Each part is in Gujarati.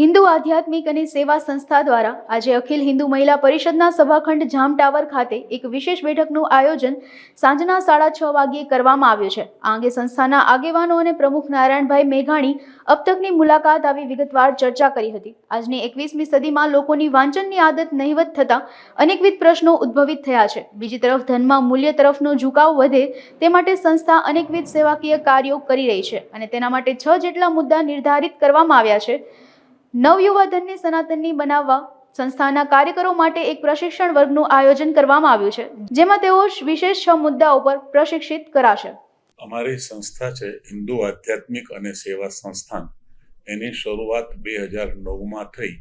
હિન્દુ આધ્યાત્મિક અને સેવા સંસ્થા દ્વારા આજે અખિલ હિન્દુ મહિલા પરિષદના સભાખંડ જામ ટાવર ખાતે એક વિશેષ બેઠકનું આયોજન સાંજના સાડા છ વાગ્યે કરવામાં આવ્યું છે. આ અંગે સંસ્થાના આગેવાનો અને પ્રમુખ નારાયણભાઈ મેઘાણી અબ તકની મુલાકાત આવી વિગતવાર ચર્ચા કરી હતી. આજની એકવીસમી સદીમાં લોકોની વાંચનની આદત નહિવત થતાં અનેકવિધ પ્રશ્નો ઉદ્ભવિત થયા છે. બીજી તરફ ધનમાં મૂલ્ય તરફનો ઝુકાવ વધે તે માટે સંસ્થા અનેકવિધ સેવાકીય કાર્યો કરી રહી છે અને તેના માટે છ જેટલા મુદ્દા નિર્ધારિત કરવામાં આવ્યા છે. નવયુવા ધનને સનાતનની બનાવવા સંસ્થાના કાર્યકરો માટે એક પ્રશિક્ષણ વર્ગનું આયોજન કરવામાં આવ્યું છે, જેમાં તેઓ વિશેષ છ મુદ્દાઓ પર પ્રશિક્ષિત કરાશે. અમારી સંસ્થા છે હિન્દુ આધ્યાત્મિક અને સેવા સંસ્થાન. એની શરૂઆત બે હજાર નવમાં થઈ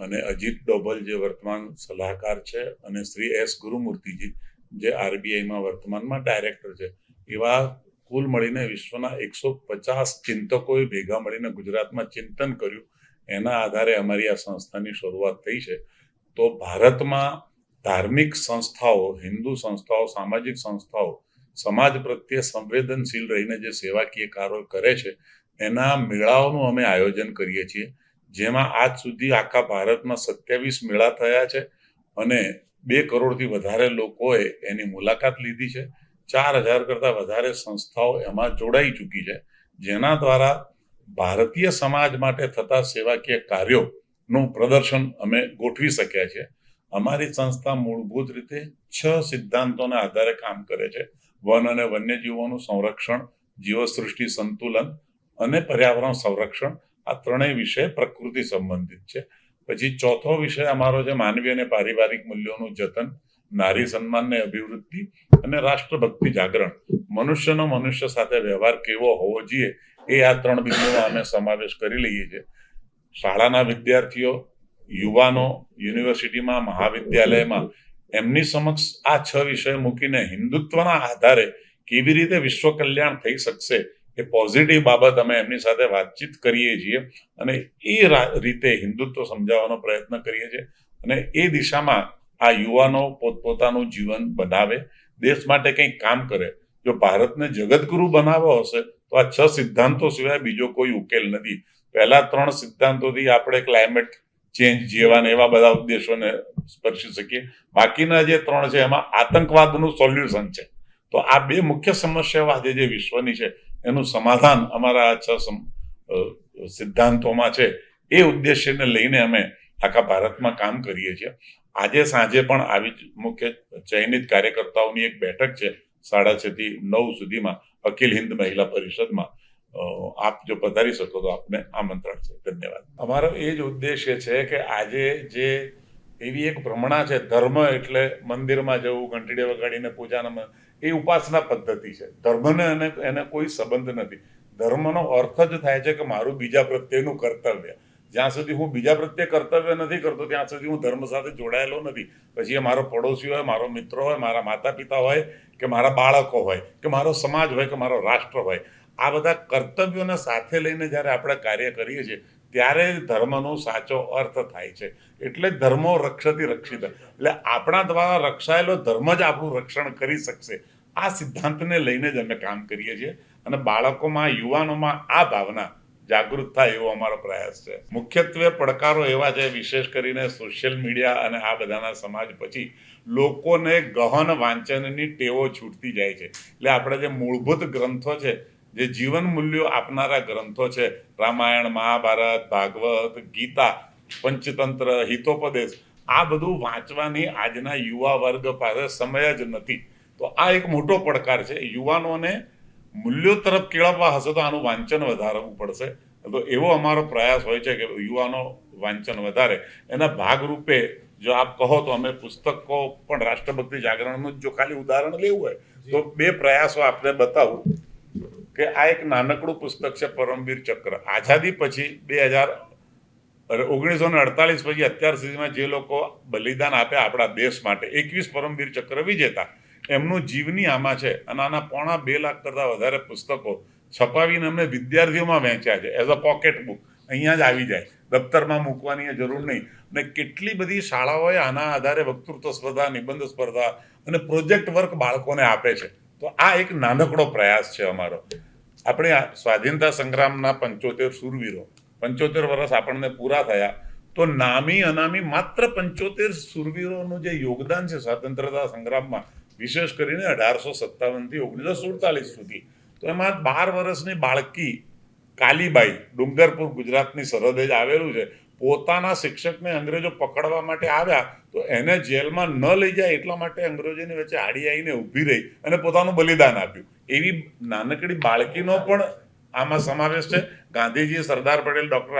અને અજીત ડોભલ જે વર્તમાન સલાહકાર છે અને શ્રી એસ ગુરુમૂર્તિજી જે આરબીઆઈમાં વર્તમાનમાં ડાયરેક્ટર છે, એવા કુલ મળીને વિશ્વના એકસો પચાસ ચિંતકોએ ભેગા મળીને ગુજરાતમાં ચિંતન કર્યું એના આધારે અમારી આ સંસ્થાની શરૂઆત થઈ છે. તો ભારતમાં ધાર્મિક સંસ્થાઓ, હિન્દુ સંસ્થાઓ, સામાજિક સંસ્થાઓ, સમાજ પ્રત્યે સંવેદનશીલ રહીને જે સેવાકીય કાર્યો કરે છે, એના મેળાઓનું અમે આયોજન કરીએ છીએ. જેમાં આજ સુધી આખા ભારતમાં સત્યાવીસ મેળા થયા છે અને બે કરોડથી વધારે લોકોએ એની મુલાકાત લીધી છે. ચાર હજાર કરતાં વધારે સંસ્થાઓ એમાં જોડાઈ ચૂકી છે. જેના દ્વારા ભારતીય સમાજ માટે થતા સેવાકીય કાર્યોનું પ્રદર્શન અમે ગોઠવી શક્યા છે અમારી સંસ્થા મૂળભૂત રીતે છ સિદ્ધાંતોના આધારે કામ કરે છે. વન અને વન્યજીવોનું સંરક્ષણ, જીવસૃષ્ટિ સંતુલન અને પર્યાવરણ સંરક્ષણ, આ ત્રણેય વિષય પ્રકૃતિ સંબંધિત છે. પછી ચોથો વિષય અમારો છે માનવી અને પારિવારિક મૂલ્યોનું જતન, નારી સન્માનને અભિવૃદ્ધિ અને રાષ્ટ્રભક્તિ જાગરણ. મનુષ્યનો મનુષ્ય સાથે વ્યવહાર કેવો હોવો જોઈએ એ આ ત્રણ બિંદુનો અમે સમાવેશ કરી લઈએ છીએ. શાળાના વિદ્યાર્થીઓ, યુવાનો, યુનિવર્સિટીમાં, મહાવિદ્યાલયમાં, એમની સમક્ષ આ છ વિષય મૂકીને હિન્દુત્વના આધારે કેવી રીતે વિશ્વ કલ્યાણ થઈ શકશે એ પોઝિટિવ બાબત અમે એમની સાથે વાતચીત કરીએ છીએ અને એ રીતે હિન્દુત્વ સમજાવવાનો પ્રયત્ન કરીએ છીએ અને એ દિશામાં આ યુવાનો પોતપોતાનું જીવન બનાવે, દેશ માટે કંઈક કામ કરે, જો ભારતને જગતગુરુ બનાવવો હશે તો આ છ સિદ્ધાંતો સિવાય બીજો કોઈ ઉકેલ નથી. પહેલા ત્રણ સિદ્ધાંતોથી આપણે ક્લાઇમેટ ચેન્જ જેવા એવા બધા ઉદ્દેશોને સ્પર્શી શકીએ. બાકીના જે ત્રણ છે એમાં આતંકવાદનું સોલ્યુશન છે. તો આ બે મુખ્ય સમસ્યાઓ આજે જે વિશ્વની છે, એનું સમાધાન અમારા આ છ સિદ્ધાંતોમાં છે. એ ઉદ્દેશ્યને લઈને અમે આખા ભારતમાં કામ કરીએ છીએ. આજે સાંજે પણ આવી જ મુખ્ય ચયનિત કાર્યકર્તાઓની એક બેઠક છે. સાડા છ થી નવ સુધીમાં અખિલ હિન્દ મહિલા પરિષદમાં આપ જો પધારી શકો તો આપને આમંત્રણ છે. ધન્યવાદ. અમારો એ જ ઉદ્દેશ્ય છે કે આજે જે એવી એક ભ્રમણા છે, ધર્મ એટલે મંદિરમાં જવું, ઘંટડી વગાડીને પૂજાના એ ઉપાસના પદ્ધતિ છે. ધર્મને એને એને કોઈ સંબંધ નથી. ધર્મનો અર્થ જ થાય છે કે મારું બીજા પ્રત્યેનું કર્તવ્ય. જ્યાં સુધી હું બીજા પ્રત્યે કર્તવ્ય નથી કરતો, ત્યાં સુધી હું ધર્મ સાથે જોડાયેલો નથી. પછી એ મારો પડોશી હોય, મારો મિત્ર હોય, મારા માતા પિતા હોય, કે મારા બાળકો હોય, કે મારો સમાજ હોય, કે મારો રાષ્ટ્ર હોય, આ બધા કર્તવ્યોને સાથે લઈને જ્યારે આપણે કાર્ય કરીએ છીએ, ત્યારે ધર્મનો સાચો અર્થ થાય છે. એટલે ધર્મો રક્ષતી રક્ષિત. એટલે આપણા દ્વારા રક્ષાયેલો ધર્મ જ આપણું રક્ષણ કરી શકશે. આ સિદ્ધાંતને લઈને જ અમે કામ કરીએ છીએ. અને બાળકોમાં, યુવાનોમાં આ ભાવના જાગૃત થાય એવો અમારો પ્રયાસ છે. મુખ્યત્વે પડકારો એવા છે, વિશેષ કરીને સોશિયલ મીડિયા અને આ બધાના સમાજ પછી લોકોને ગહન વાંચનની ટેવો છૂટતી જાય છે. એટલે આપણે જે મૂળભૂત ગ્રંથો છે, જે જીવન મૂલ્યો આપનારા ગ્રંથો છે, રામાયણ, મહાભારત, ભાગવત, ગીતા, પંચતંત્ર, હિતોપદેશ, આ બધું વાંચવાની આજના યુવા વર્ગ પાસે સમય જ નથી. તો આ એક મોટો પડકાર છે. યુવાનોને મૂલ્યો તરફ કેળવવા હશે તો આનું વાંચન વધારવું પડશે. તો એવો અમારો પ્રયાસ હોય છે કે યુવાનો વાંચન વધારે. એના ભાગરૂપે જો આપ કહો તો અમે પુસ્તકો પણ રાષ્ટ્રભક્તિ જાગરણનું જ ખાલી ઉદાહરણ લેવું હોય તો બે પ્રયાસો આપને બતાવું કે આ એક નાનકડું પુસ્તક છે પરમવીર ચક્ર. આઝાદી પછી બે હજાર ઓગણીસો ને અડતાલીસ પછી અત્યાર સુધીમાં જે લોકો બલિદાન આપ્યા આપણા દેશ માટે એકવીસ પરમવીર ચક્ર વિજેતા. એમનું જીવની આમાં છે અને આના પોણા બે લાખ કરતાં વધારે પુસ્તકો છપાવીને અમે વિદ્યાર્થીઓમાં વહેંચ્યા છે. એઝ અ પોકેટ બુક અહીંયા જ આવી જાય. દફતરમાં મૂકવાની જરૂર નહીં. અને કેટલી બધી શાળાઓએ આના આધારે વક્તૃત્વ સ્પર્ધા, નિબંધ સ્પર્ધા અને પ્રોજેક્ટ વર્ક બાળકોને આપે છે. તો આ એક નાનકડો પ્રયાસ છે અમારો. આપણે સ્વાધીનતા સંગ્રામના પંચોતેર સુરવીરો, પંચોતેર વર્ષ આપણને પૂરા થયા. તો નામી અનામી માત્ર પંચોતેર સુરવીરોનું જે યોગદાન છે સ્વાતંત્રતા સંગ્રામમાં વિશેષ કરીને અઢારસો સત્તાવનથી ઓગણીસો સુડતાલીસ સુધી. તો એમાં બાર વર્ષની બાળકી કાલીબાઈ, ડુંગરપુર ગુજરાતની સરહદે જ આવેલું છે. પોતાના શિક્ષકને અંગ્રેજો પકડવા માટે આવ્યા તો એને જેલમાં ન લઈ જાય એટલા માટે અંગ્રેજોની વચ્ચે આડી આવીને ઊભી રહી અને પોતાનું બલિદાન આપ્યું. એવી નાનકડી બાળકીનો પણ આમાં સમાવેશ છે. ગાંધીજી, સરદાર પટેલ, ડોક્ટર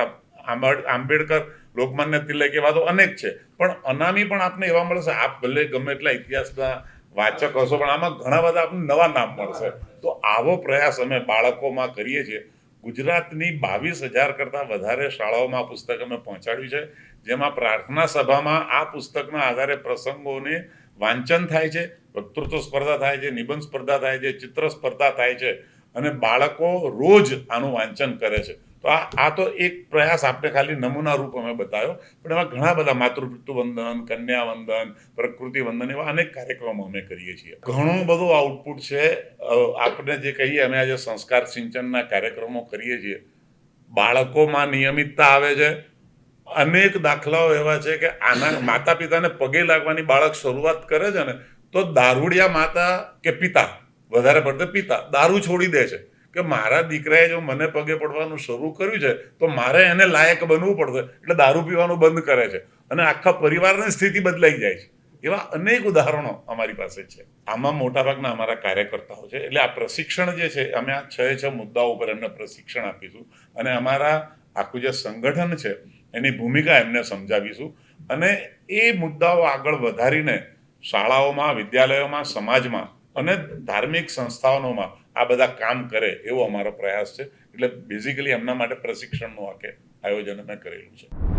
આંબેડકર, લોકમાન્ય તિલક એવા તો અનેક છે. પણ અનામી પણ આપને એવા મળશે. આપ ભલે ગમે એટલા ઇતિહાસના વાચક હશો, પણ આમાં ઘણા બધા આપણને નવા નામ મળશે. તો આવો પ્રયાસ અમે બાળકોમાં કરીએ છીએ. ગુજરાતની બાવીસ હજાર કરતાં વધારે શાળાઓમાં પુસ્તક અમે પહોંચાડ્યું છે. જેમાં પ્રાર્થના સભામાં આ પુસ્તકના આધારે પ્રસંગોને વાંચન થાય છે, વક્તૃત્વ સ્પર્ધા થાય છે, નિબંધ સ્પર્ધા થાય છે, ચિત્ર સ્પર્ધા થાય છે અને બાળકો રોજ આનું વાંચન કરે છે. તો આ આ તો એક પ્રયાસ આપણે ખાલી નમૂના રૂપ અમે બતાવ્યો, પણ એમાં ઘણા બધા માતૃપિતૃ વંદન, કન્યા વંદન, પ્રકૃતિ વંદન એવા અનેક કાર્યક્રમો અમે કરીએ છીએ. ઘણું બધું આઉટપુટ છે. આપણે જે કહીએ, અમે આજે સંસ્કાર સિંચનના કાર્યક્રમો કરીએ છીએ. બાળકોમાં નિયમિતતા આવે છે. અનેક દાખલાઓ એવા છે કે આના માતા પિતાને પગે લાગવાની બાળક શરૂઆત કરે છે ને, તો દારૂડિયા માતા કે પિતા, વધારે પડતે પિતા, દારૂ છોડી દે છે. કે મારા દીકરાએ જો મને પગે પડવાનું શરૂ કર્યું છે, તો મારે એને લાયક બનવું પડશે. એટલે દારૂ પીવાનું બંધ કરે છે. અને આખા પરિવારની સ્થિતિ બદલાઈ જાય છે. એવા અનેક ઉદાહરણો અમારી પાસે છે. આમાં મોટાભાગના અમારા કાર્યકર્તાઓ છે. એટલે આ પ્રશિક્ષણ જે છે, અમે આ છ છ મુદ્દાઓ ઉપર એમને પ્રશિક્ષણ આપીશું. અને અમારા આખું જે સંગઠન છે, એની ભૂમિકા એમને સમજાવીશું. અને એ મુદ્દાઓ આગળ વધારીને શાળાઓમાં, વિદ્યાલયોમાં, સમાજમાં અને ધાર્મિક સંસ્થાઓમાં આ બધા કામ કરે એવો અમારો પ્રયાસ છે. એટલે બેઝિકલી એમના માટે પ્રશિક્ષણનું આખે આયોજન અમે કરેલું છે.